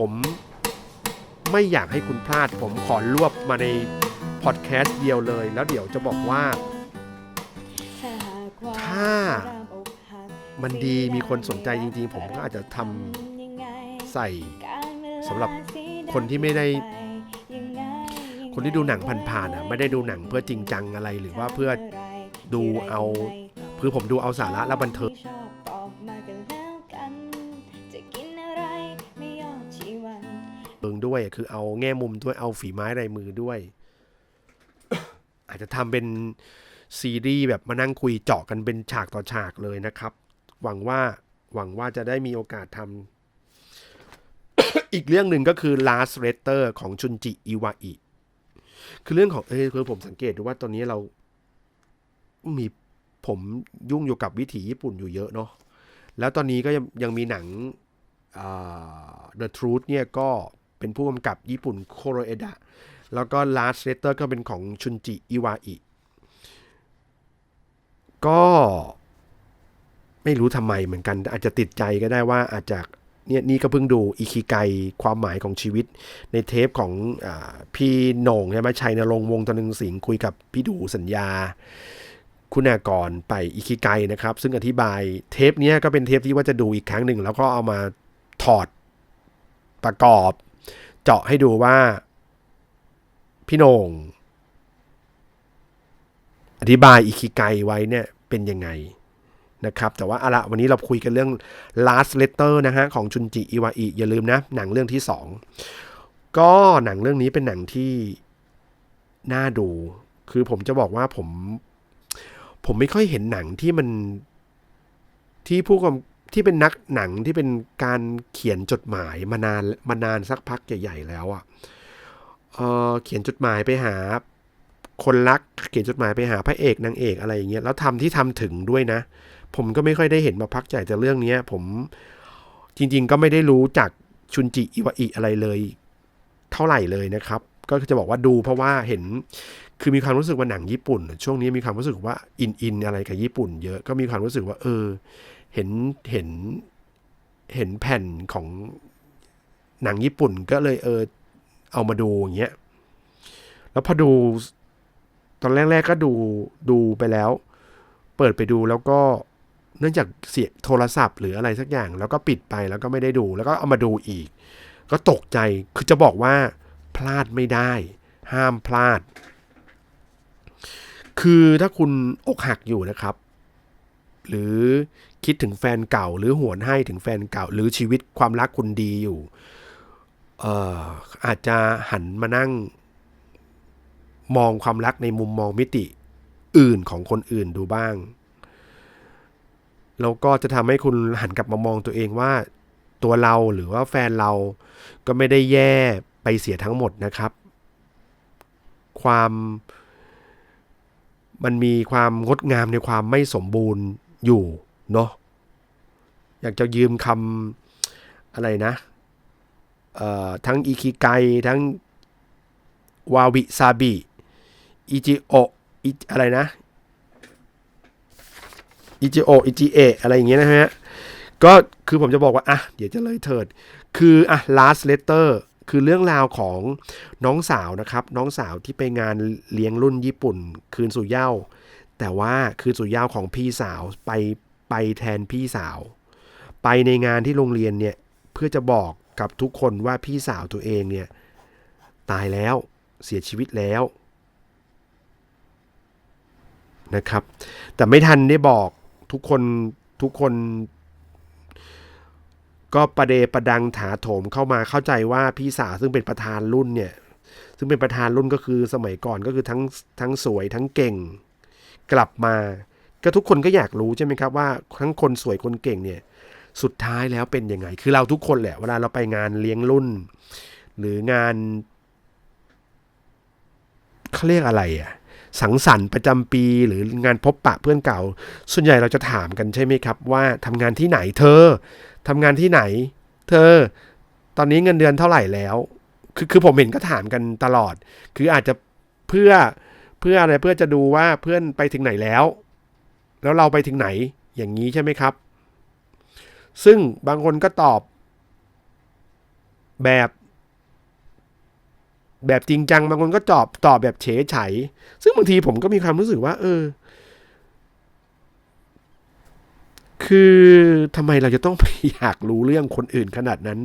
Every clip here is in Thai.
ผมไม่อยากให้คุณพลาด ผมขอรวบมาในพอดแคสต์เดียวเลย แล้วเดี๋ยวจะบอกว่า ถ้ามันดีมีคนสนใจจริงๆ ผมก็อาจจะทำใส่สำหรับคนที่ไม่ได้ คนที่ดูหนังผ่านๆอะไม่ได้ดูหนังเพื่อจริงจังอะไรหรือว่าเพื่อดูเอาคือผมดูเอาสาระและบันเทิง เบิงด้วย คือเอาแง่มุมด้วยเอาฝีไม้ลายมือด้วย อาจจะทำเป็นซีรีส์แบบมานั่งคุยเจาะกันเป็นฉากต่อฉากเลยนะครับ หวังว่าหวังว่าจะได้มีโอกาสทำอีกเรื่องหนึ่งก็คือ Last Letter ของชุนจิอิวาอิคือเรื่องของเออคือผมสังเกตดูว่าตอนนี้เรา มีผมยุ่งอยู่กับวิถีญี่ปุ่นอยู่เยอะเนาะแล้วตอนนี้ก็ยังยังมีหนัง The Truth เนี่ยก็ เป็นผู้กำกับญี่ปุ่นโคโรเอดะ แล้วก็ Last Letter ก็เป็นของชุนจิอิวาอิ ก็ไม่รู้ทำไมเหมือนกัน อาจจะติดใจก็ได้ว่าอาจจะเนี่ยนี่ก็เพิ่งดูอิคิไกความหมายของชีวิตในเทปของอพี่หน่งใช่ไหมชัยนรงวงตะนึงสิงคุยกับพี่ดูสัญญา คุณากรไปอิคิไกนะครับ ซึ่งอธิบายเทปนี้ก็เป็นเทปที่ว่าจะดูอีกครั้งหนึ่ง แล้วก็เอามาถอดประกอบ เจาะให้ดูว่า พี่โหน่งอธิบายอิคิไกไว้เนี่ยเป็นยังไงนะครับ แต่ว่าเอาละวันนี้เราคุยกันเรื่อง last letter นะฮะ ของจุนจิอิวาอิอย่าลืมนะ หนังเรื่องที่สองก็หนังเรื่องนี้เป็นหนังที่น่าดู คือผมจะบอกว่าผม ผมไม่ค่อยเห็นหนังที่มันที่ผู้กำ ที่เป็นนักหนังที่เป็นการเขียนจดหมายมานานมานานสักพักใหญ่ ๆ แล้วอะ่ะเเขียนจดหมายไปหา คนรักเขียนจดหมายไปหาพระเอกนางเอกอะไรอย่างเงี้ยแล้วทำที่ทำถึงด้วยนะ ผมก็ไม่ค่อยได้เห็นมาพักใหญ่แต่เรื่องเนี้ย ผมจริง ๆ ก็ไม่ได้รู้จากชุนจิอิวาอิอะไรเลย เท่าไหร่เลยนะครับ ก็จะบอกว่าดูเพราะว่าเห็นคือมีความรู้สึกว่าหนังญี่ปุ่น ช่วงนี้มีความรู้สึกว่าอินอินอะไรกับญี่ปุ่น เยอะก็มีความรู้สึกว่าเออ เห็นเห็นเห็นแผ่นของหนังญี่ปุ่นก็เลยเออเอามาดูอย่างเงี้ย แล้วพอดูตอนแรกๆก็ดูดูไปแล้ว เปิดไปดูแล้วก็เนื่องจากเสียโทรศัพท์หรืออะไรสักอย่าง แล้วก็ปิดไปแล้วก็ไม่ได้ดู แล้วก็เอามาดูอีก ก็ตกใจคือจะบอกว่าพลาดไม่ได้ ห้ามพลาด คือถ้าคุณอกหักอยู่นะครับ หรือคิดถึงแฟนเก่า หรือหวนให้ถึงแฟนเก่า หรือชีวิตความรักคุณดีอยู่เอ่ออาจจะหันมานั่ง มองความรักในมุมมองมิติอื่นของคนอื่นดูบ้าง แล้วก็จะทำให้คุณหันกลับมามองตัวเองว่าตัวเราหรือว่าแฟนเราก็ไม่ได้แย่ไปเสียทั้งหมดนะครับ ความมันมีความงดงามในความไม่สมบูรณ์ อยู่เนาะอยากจะยืมคำอะไรนะทั้งอิคิไกทั้งวาวิซาบิอิจิโออิอะไรนะอิจิโออิจิเออะไรอย่างเงี้ยนะฮะ ก็คือผมจะบอกว่า อะ เดี๋ยวจะเลยเถิด คือ อะ last letter คือเรื่องราวของน้องสาวนะครับ น้องสาวที่ไปงานเลี้ยงรุ่นญี่ปุ่น คืนสู่เย้า แต่ว่าคืนสู่เหย้าของพี่สาวไปไปแทนพี่สาว ไปในงานที่โรงเรียนเนี่ยเพื่อจะบอกกับทุกคนว่าพี่สาวตัวเองเนี่ยตายแล้วเสียชีวิตแล้วนะครับ แต่ไม่ทันได้บอกทุกคนทุกคนก็ประเดประดังถาโถมเข้ามาเข้าใจว่าพี่สาวซึ่งเป็นประธานรุ่นเนี่ย ซึ่งเป็นประธานรุ่นก็คือสมัยก่อนก็คือทั้งทั้งสวยทั้งเก่ง กลับมา ก็ทุกคนก็อยากรู้ใช่ไหมครับว่าทั้งคนสวยคนเก่งเนี่ยสุดท้ายแล้วเป็นยังไง คือเราทุกคนแหละ เวลาเราไปงานเลี้ยงรุ่น หรืองานเขาเรียกอะไรอะสังสรรค์ประจำปีหรืองานพบปะเพื่อนเก่า ส่วนใหญ่เราจะถามกันใช่ไหมครับ ว่าทำงานที่ไหนเธอทำงานที่ไหน เธอ ตอนนี้เงินเดือนเท่าไหร่แล้ว คือคือผมเห็นก็ถามกันตลอด คืออาจจะเพื่อ เพื่ออะไรเพื่อจะดูว่าเพื่อนไปถึงไหนแล้ว แล้วเราไปถึงไหนอย่างนี้ใช่ไหมครับ ซึ่งบางคนก็ตอบแบบ แบบจริงจังบางคนก็ตอบตอบแบบเฉยไฉซึ่งบางทีผมก็มีความรู้สึกว่า เออ คือทำไมเราจะต้องไปอยากรู้เรื่องคนอื่นขนาดนั้น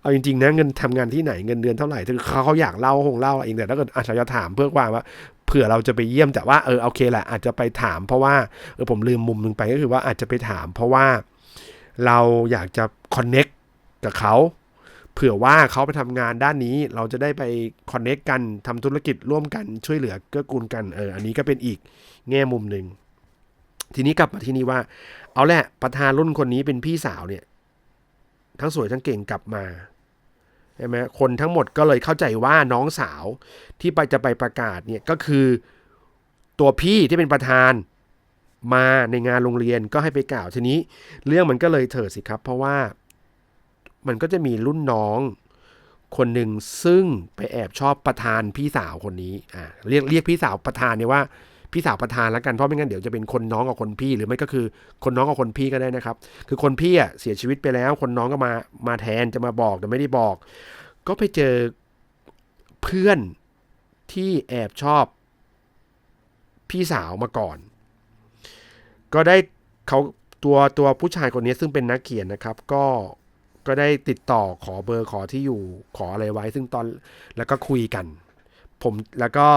เอาจริงๆนะเงินทำงานที่ไหนเงินเดือนเท่าไหร่ถ้าเขาเขาอยากเล่าคงเล่าเองแต่ถ้าเกิดอาจจะถามเพื่อความว่า ผื่อเราจะไปเยี่ยมแต่ว่าเออโอเคแหละอาจจะไปถามเพราะว่าเออผมลืมมุมหนึ่งไปก็คือว่าอาจจะไปถาม เพราะว่าเราอยากจะคอนเน็กกับเขาเผื่อว่าเขาไปทำงานด้านนี้เราจะได้ไปคอนเน็กกันทำธุรกิจร่วมกันช่วยเหลือเกื้อกูลกันเอออันนี้ก็เป็นอีกแง่มุมหนึ่งทีนี้กลับมาที่นี่ว่า เอาแหละประธานรุ่นคนนี้เป็นพี่สาวเนี่ย ทั้งสวยทั้งเก่งกลับมา ใช่ไหมคนทั้งหมดก็เลยเข้าใจว่าน้องสาวที่ไปจะไปประกาศเนี่ยก็คือตัวพี่ที่เป็นประธานมาในงานโรงเรียนก็ให้ไปกล่าวทีนี้ เรื่องมันก็เลยเถิดสิครับ เพราะว่ามันก็จะมีรุ่นน้องคนหนึ่งซึ่งไปแอบชอบประธานพี่สาวคนนี้อ่าเรียกเรียกพี่สาวประธานเนี่ยว่า พี่สาวประธานแล้วกันเพราะไม่งั้นเดี๋ยวจะเป็นคนน้องกับคนพี่ หรือไม่ก็คือคนน้องกับคนพี่ก็ได้นะครับ คือคนพี่อะเสียชีวิตไปแล้ว คนน้องก็มามาแทนจะมาบอกแต่ไม่ได้บอก ก็ไปเจอเพื่อนที่แอบชอบ พี่สาวมาก่อน ก็ได้เขาตัวตัวผู้ชายคนนี้ซึ่งเป็นนักเขียนนะครับ ก็ก็ได้ติดต่อขอเบอร์ขอที่อยู่ขออะไรไว้ ซึ่งตอนแล้วก็คุยกัน ผมแล้วก็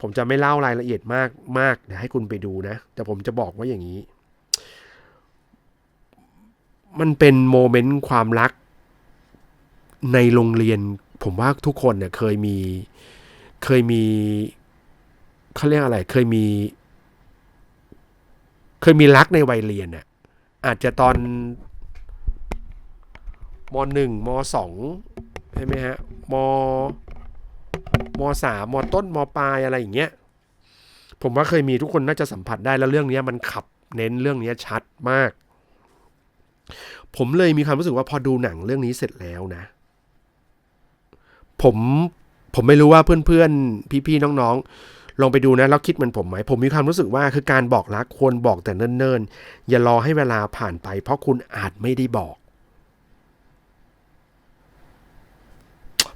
ผมจะไม่เล่ารายละเอียดมากมากเดี๋ยวให้คุณไปดูนะ แต่ผมจะบอกว่าอย่างนี้ มันเป็นโมเมนต์ความรัก ในโรงเรียน ผมว่าทุกคนเนี่ยเคยมีเคยมีเขาเรียกอะไร เคยมี เคยมีรักในวัยเรียนน่ะอาจจะตอนมหนึ่งมสองใช่ไหมฮะม มสามมต้นมปลายอะไรอย่างเงี้ยผมว่าเคยมีทุกคนน่าจะสัมผัสได้แล้วเรื่องนี้มันขับเน้นเรื่องนี้ชัดมาก ผมเลยมีความรู้สึกว่าพอดูหนังเรื่องนี้เสร็จแล้วนะ ผมผมไม่รู้ว่าเพื่อนๆ พี่ๆ น้องๆ ลองไปดูนะแล้วคิดเหมือนผมไหม ผมมีความรู้สึกว่าคือการบอกรักควรบอกแต่เนิ่นๆ อย่ารอให้เวลาผ่านไป เพราะคุณอาจไม่ได้บอก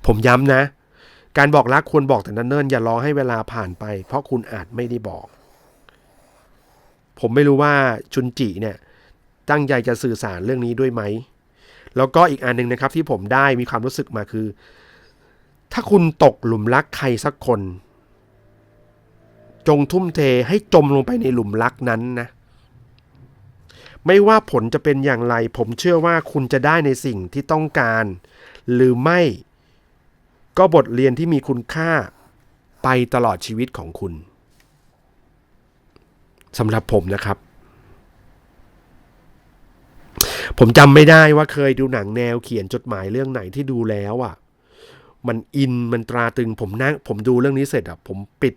ผมย้ำนะ การบอกรักควรบอกแต่นันเนิ่นอย่ารอให้เวลาผ่านไป เพราะคุณอาจไม่ได้บอก ผมไม่รู้ว่าจุนจิเนี่ย ตั้งใจจะสื่อสารเรื่องนี้ด้วยไหม แล้วก็อีกอันหนึ่งนะครับ ที่ผมได้มีความรู้สึกมาคือ ถ้าคุณตกหลุมรักใครสักคน จงทุ่มเทให้จมลงไปในหลุมรักนั้นนะ ไม่ว่าผลจะเป็นอย่างไร ผมเชื่อว่าคุณจะได้ในสิ่งที่ต้องการ หรือไม่ ก็บทเรียนที่มีคุณค่าไปตลอดชีวิตของคุณสำหรับผมนะครับ ผมจำไม่ได้ว่าเคยดูหนังแนวเขียนจดหมายเรื่องไหนที่ดูแล้วอะ มันอินมันตราตึงผมนั่งผมดูเรื่องนี้เสร็จอะ ผมปิด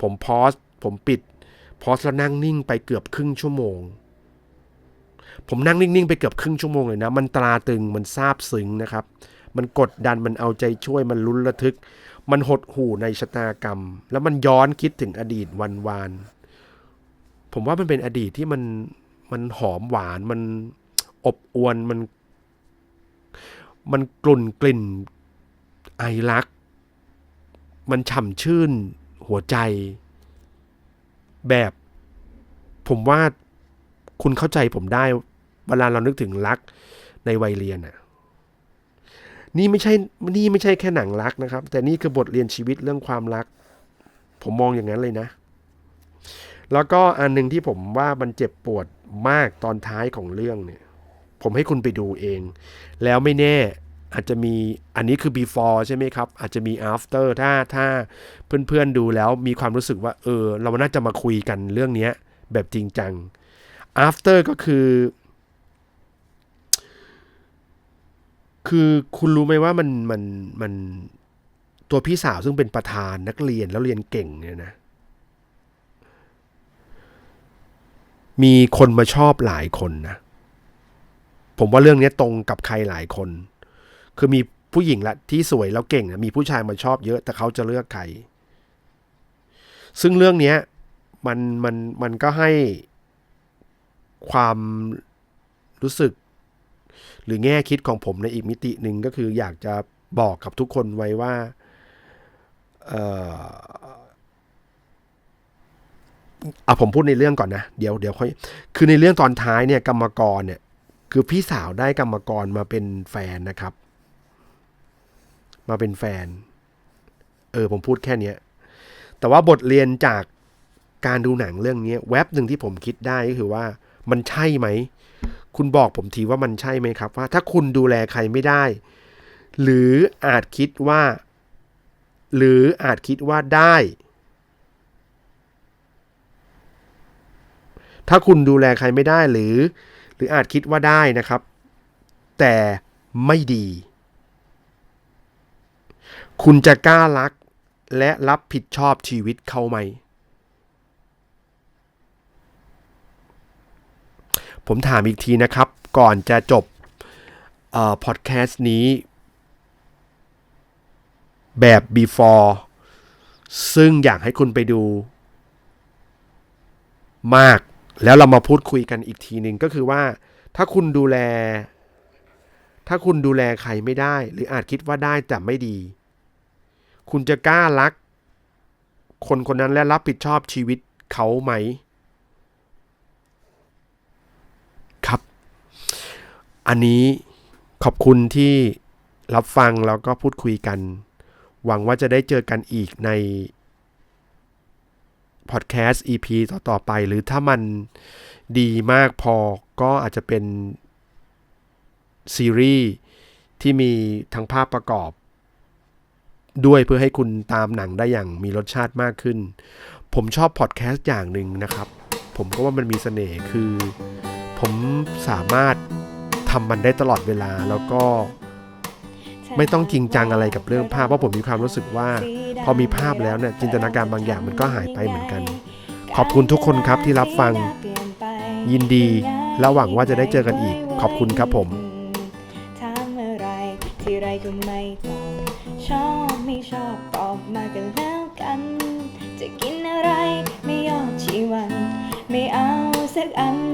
ผมพอสผมปิดพอสแล้วนั่งนิ่งไปเกือบครึ่งชั่วโมง ผมนั่งนิ่งๆไปเกือบครึ่งชั่วโมงเลยนะ มันตราตึงมันซาบซึ้งนะครับ มันกดดันมันเอาใจช่วยมันลุ้นระทึก มันหดหู่ในชะตากรรม แล้วมันย้อนคิดถึงอดีตวันวานผมว่ามันเป็นอดีตที่มันมันหอมหวานมันอบอวนมัน มันกลุ่นกลิ่นไอรัก มันฉ่ำชื่นหัวใจ แบบ ผมว่าคุณเข้าใจผมได้ เวลาเรานึกถึงรักในวัยเรียนอะ นี่ไม่ใช่นี่ไม่ใช่แค่หนังรักนะครับ แต่นี่คือบทเรียนชีวิตเรื่องความรัก ผมมองอย่างนั้นเลยนะ แล้วก็อันหนึ่งที่ผมว่ามันเจ็บปวดมากตอนท้ายของเรื่องเนี่ย ผมให้คุณไปดูเอง แล้วไม่แน่อาจจะมีอันนี้คือ before ใช่ไหมครับ อาจจะมี after ถ้าถ้าเพื่อนๆดูแล้วมีความรู้สึกว่า เออ เราน่าจะมาคุยกันเรื่องนี้แบบจริงจัง after ก็คือ คือคุณรู้ไหมว่ามันมันมันตัวพี่สาวซึ่งเป็นประธานนักเรียนแล้วเรียนเก่งเนี่ยนะ มีคนมาชอบหลายคนนะ ผมว่าเรื่องนี้ตรงกับใครหลายคน คือมีผู้หญิงละที่สวยแล้วเก่งนะมีผู้ชายมาชอบเยอะแต่เขาจะเลือกใคร ซึ่งเรื่องเนี้ยมันมันมันก็ให้ความรู้สึก หรือแง่คิดของผมในอีกมิติหนึ่งก็คืออยากจะบอกกับทุกคนไว้ว่าเอ่ออาผมพูดในเรื่องก่อนนะ เดี๋ยวเดี๋ยวค่อยคือในเรื่องตอนท้ายเนี่ยกรรมกรเนี่ย คือพี่สาวได้กรรมกรมาเป็นแฟนนะครับ มาเป็นแฟน เออผมพูดแค่เนี้ยแต่ว่าบทเรียนจากการดูหนังเรื่องนี้แว็บหนึ่งที่ผมคิดได้ก็คือว่ามันใช่ไหม คุณบอกผมทีว่ามันใช่ไหมครับว่า ถ้าคุณดูแลใครไม่ได้ หรืออาจคิดว่า หรืออาจคิดว่าได้ ถ้าคุณดูแลใครไม่ได้หรือ หรืออาจคิดว่าได้นะครับ แต่ไม่ดี คุณจะกล้ารักและรับผิดชอบชีวิตเขาไหม ผมถามอีกทีนะครับ ก่อนจะจบเอ่อพอดแคสต์นี้ แบบ before ซึ่งอยากให้คุณไปดู มากแล้วเรามาพูดคุยกันอีกทีหนึ่งก็คือว่า ถ้าคุณดูแล ถ้าคุณดูแลใครไม่ได้ หรืออาจคิดว่าได้แต่ไม่ดี คุณจะกล้ารัก คนคนนั้นและรับผิดชอบชีวิตเขาไหม ครับ อันนี้ขอบคุณที่รับฟังแล้วก็พูดคุยกัน หวังว่าจะได้เจอกันอีกในพอดแคสต์ EP ต่อ ๆ ไป หรือถ้ามันดีมากพอก็อาจจะเป็นซีรีส์ที่มีทั้งภาพประกอบ ด้วยเพื่อให้คุณตามหนังได้อย่างมีรสชาติมากขึ้น ผมชอบพอดแคสต์อย่างหนึ่งนะครับ ผมก็ว่ามันมีเสน่ห์คือ ผมสามารถ ทำมันได้ตลอดเวลาแล้วก็ไม่ต้องจริงจังอะไรกับเรื่องภาพเพราะผมมีความรู้สึกว่า พอมีภาพแล้วเนี่ยจินตนาการบางอย่างมันก็หายไปเหมือนกัน ขอบคุณทุกคนครับที่รับฟัง ยินดีและหวังว่าจะได้เจอกันอีก ขอบคุณครับผมถามอะไรที่ไรก็ไม่ตอบชอบไม่ชอบตอบมากันแล้วกัน จะกินอะไรไม่ยอมชีวัน ไม่เอาสักอัน